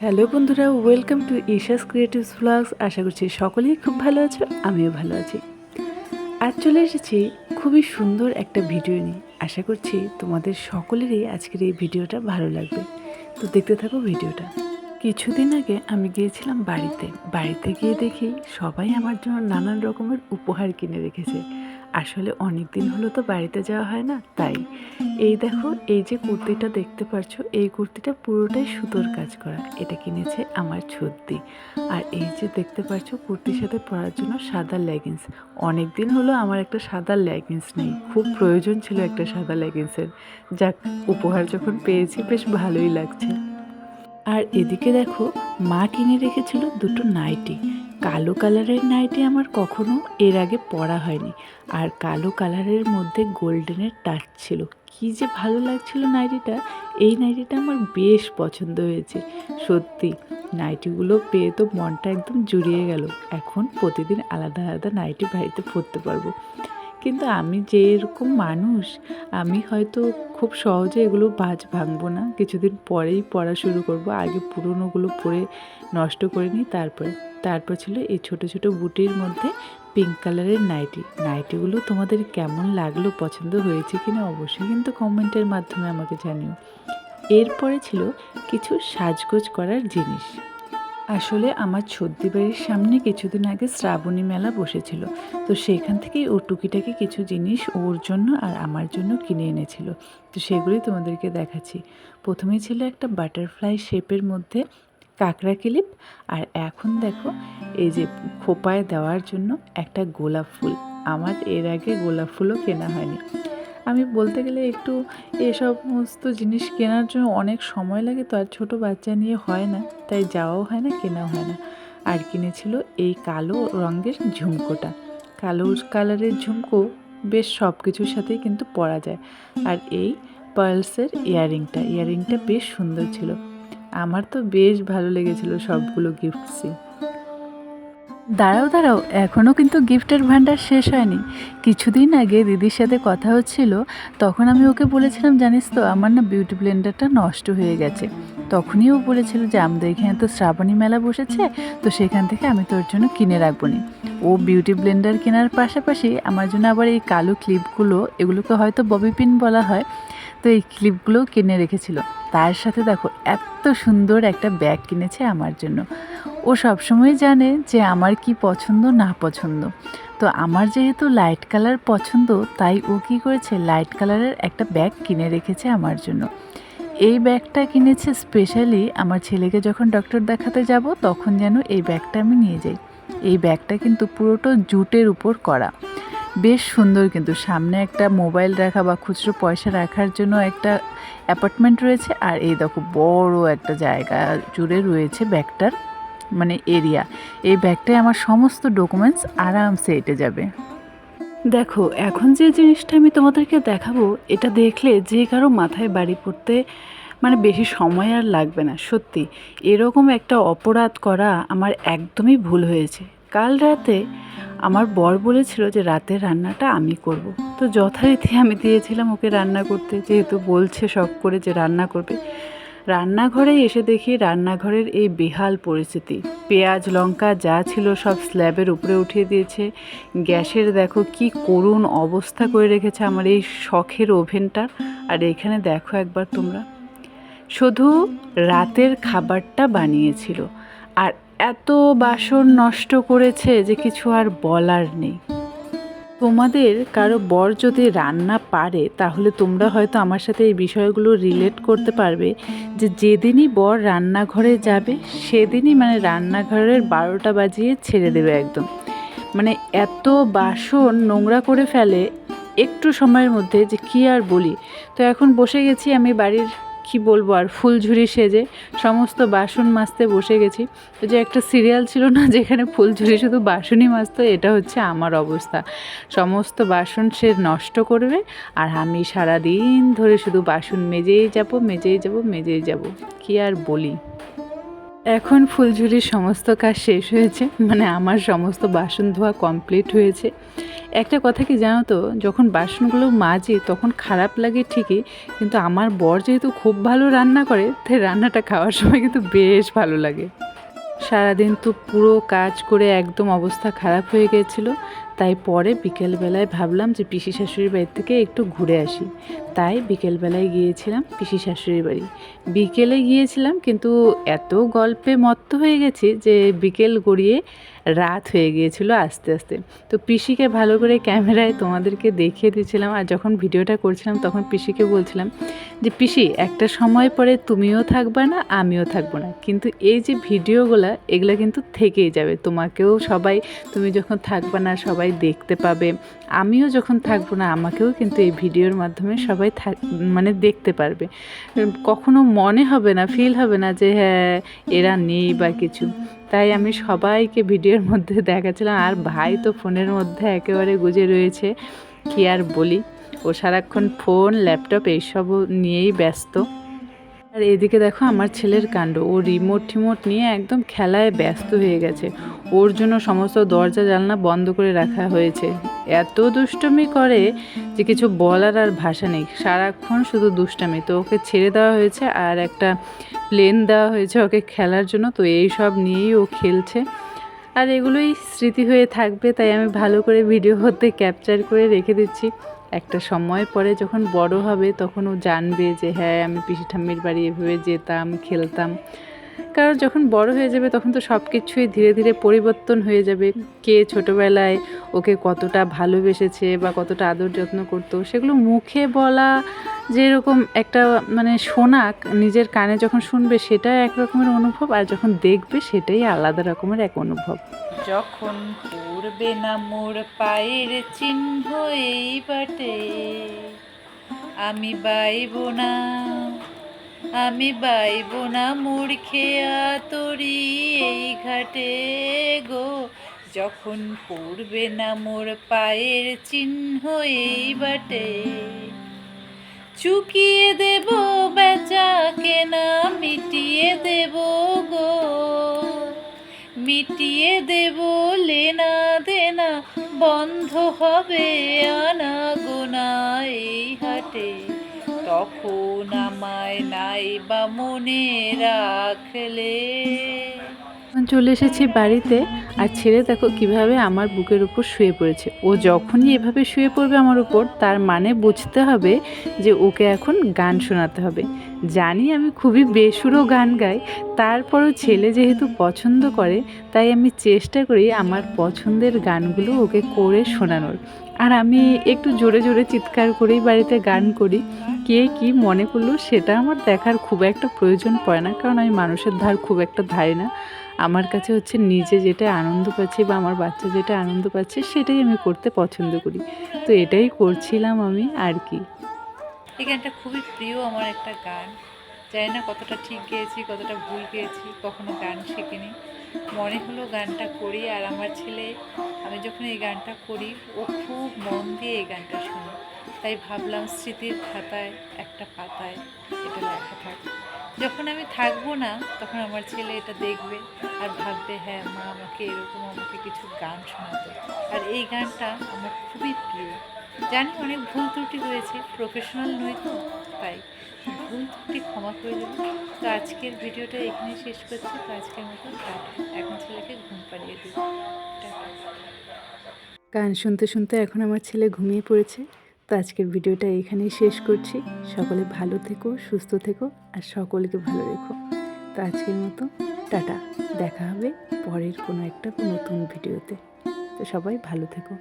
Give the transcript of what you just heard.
Hello বন্ধুরা welcome to Isha's creatives blogs আশা করছি সকলেই খুব ভালো আছো, আমিও ভালো আছি। আজ চলে এসেছি খুবই সুন্দর একটা ভিডিও নিয়ে। আশা করছি তোমাদের সকলেরই আজকের এই ভিডিওটা ভালো লাগবে। তো দেখতে থাকো ভিডিওটা কিছুদিন আগে আমি গিয়েছিলাম বাড়িতে। বাড়িতে গিয়ে দেখি সবাই আমার জন্য নানান রকমের উপহার কিনে রেখেছে। আসলে অনেক দিন হলো তো বাড়িতে যাওয়া হয় না, তাই। এই দেখো, এই যে কুর্তিটা দেখতে পারছ, এই কুর্তিটা পুরোটাই সুতোর কাজ করা। এটা কিনেছে আমার ছদ্দি আর এই যে দেখতে পাচ্ছ কুর্তির সাথে পরার জন্য সাদা লেগিংস অনেক দিন হলো আমার একটা সাদা লেগিংস নেই। খুব প্রয়োজন ছিল একটা সাদা লেগিংসের যাক, উপহার যখন পেয়েছি, বেশ ভালোই লাগছে। আর এদিকে দেখো, মা কিনে রেখেছিল দুটো নাইটি কালো কালারের নাইটি আমার কখনো এর আগে পরা হয়নি। আর কালো কালারের মধ্যে গোল্ডেনের টাচ ছিল। কি যে ভালো লাগছিল নাইটিটা। এই নাইটিটা আমার বেশ পছন্দ হয়েছে। সত্যি, নাইটিগুলো পেয়ে তো মনটা একদম জুড়িয়ে গেল। এখন প্রতিদিন আলাদা আলাদা নাইটি বাড়িতে পরতে পারব। কিন্তু আমি যে এরকম মানুষ, আমি হয়তো খুব সহজে এগুলো বাজ ভাঙবো না। কিছুদিন পরেই পড়া শুরু করব। আগে পুরনোগুলো পরে নষ্ট করে নিই, তারপরে তারপর ছিল এই ছোট ছোট বুটির মধ্যে পিঙ্ক কালারের নাইটি নাইটিগুলো তোমাদের কেমন লাগল, পছন্দ হয়েছে কিনা অবশ্যই কিন্তু কমেন্টের মাধ্যমে আমাকে জানিও। এরপরে ছিল কিছু সাজগোজ করার জিনিস। আসলে আমার ছদ্দি বাড়ির সামনে কিছুদিন আগে শ্রাবণী মেলা বসেছিল, তো সেখান থেকেই ও টুকিটাকি কিছু জিনিস ওর জন্য আর আমার জন্য কিনে এনেছিল। তো সেগুলোই তোমাদেরকে দেখাচ্ছি। প্রথমেই ছিল একটা বাটারফ্লাই শেপের মধ্যে কাঁকড়া ক্লিপ আর এখন দেখো এই যে খোপায় দেওয়ার জন্য একটা গোলাপ ফুল। আমার এর আগে গোলাপ ফুলও কেনা হয়নি। আমি বলতে গেলে একটু এ সমস্ত জিনিস কেনার জন্য অনেক সময় লাগে তো আর ছোটো বাচ্চা নিয়ে হয় না, তাই যাওয়াও হয় না, কেনাও হয় না। আর কিনেছিল এই কালো রঙের ঝুমকোটা। কালো কালারের ঝুমকো বেশ সব কিছুর সাথেই কিন্তু পরা যায়। আর এই পার্লসের ইয়াররিংটা ইয়াররিংটা বেশ সুন্দর ছিল। আমার তো বেশ ভালো লেগেছিল সবগুলো গিফটসই দাঁড়াও দাঁড়াও এখনও কিন্তু গিফটের ভান্ডার শেষ হয়নি। কিছুদিন আগে দিদির সাথে কথা হচ্ছিল, তখন আমি ওকে বলেছিলাম, জানিস তো, আমার না বিউটি ব্লেন্ডারটা নষ্ট হয়ে গেছে। তখনই ও বলেছিল যে, আমাদের এখানে তো শ্রাবণী মেলা বসেছে, তো সেখান থেকে আমি তোর জন্য কিনে রাখব নি ও বিউটি ব্লেন্ডার কেনার পাশাপাশি আমার জন্য আবার এই কালো ক্লিপগুলো এগুলোকে হয়তো ববি পিন বলা হয় তো এই ক্লিপগুলোও কিনে রেখেছিল। তার সাথে দেখো, এত সুন্দর একটা ব্যাগ কিনেছে আমার জন্য। ও সবসময় জানে যে আমার কি পছন্দ, না পছন্দ। তো আমার যেহেতু লাইট কালার পছন্দ, তাই ও কী করেছে, লাইট কালারের একটা ব্যাগ কিনে রেখেছে আমার জন্য। এই ব্যাগটা কিনেছে স্পেশালি আমার ছেলেকে যখন ডক্টর দেখাতে যাব, তখন যেন এই ব্যাগটা আমি নিয়ে যাই। এই ব্যাগটা কিন্তু পুরোটা জুটের উপর করা। বেশ সুন্দর কিন্তু। সামনে একটা মোবাইল রাখা বা খুচরো পয়সা রাখার জন্য একটা অ্যাপার্টমেন্ট রয়েছে। আর এই দেখো, বড় একটা জায়গা জুড়ে রয়েছে ব্যাগটার মানে এরিয়া। এই ব্যাগটায় আমার সমস্ত ডকুমেন্টস আরামসে এটে যাবে। দেখো, এখন যে জিনিসটা আমি তোমাদেরকে দেখাবো, এটা দেখলে যে কারও মাথায় বাড়ি পড়তে মানে বেশি সময় আর লাগবে না, সত্যি। এরকম একটা অপরাধ করা আমার একদমই ভুল হয়েছে। কাল রাতে আমার বর বলেছিল যে রাতের রান্নাটা আমি করব। তো যথারীতি আমি দিয়েছিলাম ওকে রান্না করতে, যেহেতু বলছে শখ করে যে রান্না করবে। রান্নাঘরে এসে দেখি রান্নাঘরের এই বেহাল পরিস্থিতি। পেঁয়াজ, লঙ্কা যা ছিল সব স্ল্যাবের উপরে উঠিয়ে দিয়েছে। গ্যাসের দেখো কি করুণ অবস্থা করে রেখেছে আমার এই শখের ওভেনটার আর এখানে দেখো একবার তোমরা। শুধু রাতের খাবারটা বানিয়েছিল। আর এত বাসন নষ্ট করেছে যে কিছু আর বলার নেই। তোমাদের কারও বর যদি রান্না পারে, তাহলে তোমরা হয়তো আমার সাথে এই বিষয়গুলো রিলেট করতে পারবে যে যেদিনই বর রান্নাঘরে যাবে, সেদিনই মানে রান্নাঘরের বারোটা বাজিয়ে ছেড়ে দেবে একদম। মানে এত বাসন নোংরা করে ফেলে একটু সময়ের মধ্যে যে কী আর বলি। তো এখন বসে গেছি আমি বাড়ির কি বলব আর ফুলঝুরি সেজে সমস্ত বাসন মাজতে বসে গেছি। তো যে একটা সিরিয়াল ছিল না, যেখানে ফুলঝুরি শুধু বাসনই মাজতো, এটা হচ্ছে আমার অবস্থা। সমস্ত বাসন সে নষ্ট করবে আর আমি সারাদিন ধরে শুধু বাসন মেজেই যাব মেজেই যাব মেজেই যাব। কি আর বলি? এখন ফুলঝুরির সমস্ত কাজ শেষ হয়েছে মানে আমার সমস্ত বাসন ধোয়া কমপ্লিট হয়েছে। একটা কথা কি জানো তো, যখন বাসনগুলো মাজি তখন খারাপ লাগে ঠিকই, কিন্তু আমার বর যেহেতু খুব ভালো রান্না করে, তাই রান্নাটা খাওয়ার সময় কিন্তু বেশ ভালো লাগে। সারাদিন তো পুরো কাজ করে একদম অবস্থা খারাপ হয়ে গিয়েছিল তাই পরে বিকেলবেলায় ভাবলাম যে পিসি শাশুড়ির বাড়ি থেকে একটু ঘুরে আসি। তাই বিকেলবেলায় গিয়েছিলাম পিসি শাশুড়ির বাড়ি। বিকেলে গিয়েছিলাম কিন্তু এত গল্পে মত্ত হয়ে গেছে যে বিকেল গড়িয়ে রাত হয়ে গিয়েছিল আস্তে আস্তে। তো পিসিকে ভালো করে ক্যামেরায় তোমাদেরকে দেখিয়ে দিয়েছিলাম আর যখন ভিডিওটা করছিলাম তখন পিসিকে বলছিলাম যে, পিসি, একটা সময় পরে তুমিও থাকবা না, আমিও থাকব না। কিন্তু এই যে ভিডিওগুলো, এগুলো কিন্তু থেকেই যাবে। তোমাকেও সবাই, তুমি যখন থাকবা না, সবাই দেখতে পাবে। আমিও যখন থাকব না, আমাকেও কিন্তু এই ভিডিওর মাধ্যমে সবাই থাক মানে দেখতে পারবে। কখনো মনে হবে না ফিল হবে না যে হ্যাঁ এরা নেই বা কিছু। তাই আমি সবাইকে ভিডিওর মধ্যে দেখাচ্ছিলাম। আর ভাই তো ফোনের মধ্যে একেবারে গুজে রয়েছে। কি আর বলি? ও সারাক্ষণ ফোন, ল্যাপটপ এইসব নিয়েই ব্যস্ত। আর এদিকে দেখো আমার ছেলের কাণ্ড। ও রিমোট টিমোট নিয়ে একদম খেলায় ব্যস্ত হয়ে গেছে। ওর জন্য সমস্ত দরজা, জানলা বন্ধ করে রাখা হয়েছে। এত দুষ্টমি করে যে কিছু বলার আর ভাষা নেই। সারাক্ষণ শুধু দুষ্টামি। তো ওকে ছেড়ে দেওয়া হয়েছে। আর একটা প্লেন দেওয়া হয়েছে ওকে খেলার জন্য, তো এই সব নিয়েই ও খেলছে। আর এগুলোই স্মৃতি হয়ে থাকবে, তাই আমি ভালো করে ভিডিও হতে ক্যাপচার করে রেখে দিচ্ছি। একটা সময় পরে যখন বড় হবে, তখন ও জানবে যে হ্যাঁ আমি পিসি ঠাম্মির বাড়ি এভাবে যেতাম, খেলতাম। কারণ যখন বড় হয়ে যাবে তখন তো সব কিছুই ধীরে ধীরে পরিবর্তন হয়ে যাবে। কে ছোটোবেলায় ওকে কতটা ভালোবেসেছে বা কতটা আদর যত্ন করতো, সেগুলো মুখে বলা যেরকম একটা মানে শোনা, নিজের কানে যখন শুনবে সেটা এক রকমের অনুভব, আর যখন দেখবে সেটাই আলাদা রকমের এক অনুভব। যখন পড়বে না মোর পায়ের চিহ্ন এই বাটে, আমি বাইব না। আমি বাইব না মোর খেয়া তরি এই ঘাটে গো। যখন পড়বে না মোর পায়ের চিহ্ন এই বাটে। চুকিয়ে দেব বেচা কেনা মিটিয়ে দেব গো। মিটিয়ে দেব লেনা দেনা, বন্ধ হবে আনা গোনা এই হাটে। তখন আমায় নাই বা মনে রাখলে। চলে এসেছি বাড়িতে আর ছেলে দেখো কীভাবে আমার বুকের উপর শুয়ে পড়েছে। ও যখনই এভাবে শুয়ে পড়বে আমার উপর, তার মানে বুঝতে হবে যে ওকে এখন গান শোনাতে হবে। জানি আমি খুবই বেসুরো গান গাই, তারপরও ছেলে যেহেতু পছন্দ করে, তাই আমি চেষ্টা করি আমার পছন্দের গানগুলো ওকে করে শোনানোর। আর আমি একটু জোরে জোরে চিৎকার করেই বাড়িতে গান করি। কে কি মনে করল সেটা আমার দেখার খুব একটা প্রয়োজন পড়ে না, কারণ আমি মানুষের ধার খুব একটা ধারি না। আমার কাছে হচ্ছে নিজে যেটা আনন্দ পাচ্ছি বা আমার বাচ্চা যেটা আনন্দ পাচ্ছে সেটাই আমি করতে পছন্দ করি। তো এটাই করছিলাম আমি, আর কি। এই গানটা খুবই প্রিয় আমার একটা গান। জানি না কতটা ঠিক গেয়েছি, কতটা ভুল গেয়েছি, কখনো গান শিখিনি। মনে হলো গানটা করি আর আমার ছেলে, আমি যখন এই গানটা করি, ও খুব মন দিয়ে এই গানটা শুনে। তাই ভাবলাম স্মৃতির খাতায় একটা পাতায় এটা লেখা থাক। যখন আমি থাকব না, তখন আমার ছেলে এটা দেখবে আর ভাববে হ্যাঁ মা আমাকে এরকম আমাকে কিছু গান শোনাতো। আর এই গানটা আমার খুবই প্রিয়। জানি অনেক ভুল ত্রুটি হয়েছে প্রফেশনাল নই তো, তাই ভুল ত্রুটি ক্ষমা করে দেবো। তো আজকের ভিডিওটা এখানে শেষ করছি, তো আজকের মতো এখন ছেলেকে ঘুম পাড়িয়ে দেবো গান শুনতে শুনতে এখন আমার ছেলে ঘুমিয়ে পড়েছে, তো আজকের ভিডিওটা এখানেই শেষ করছি। সকলে ভালো থেকো, সুস্থ থেকো, আর সকলকে ভালো রেখো। তো আজকের মতো টাটা। দেখা হবে পরের কোনো একটা নতুন ভিডিওতে। তো সবাই ভালো থেকো।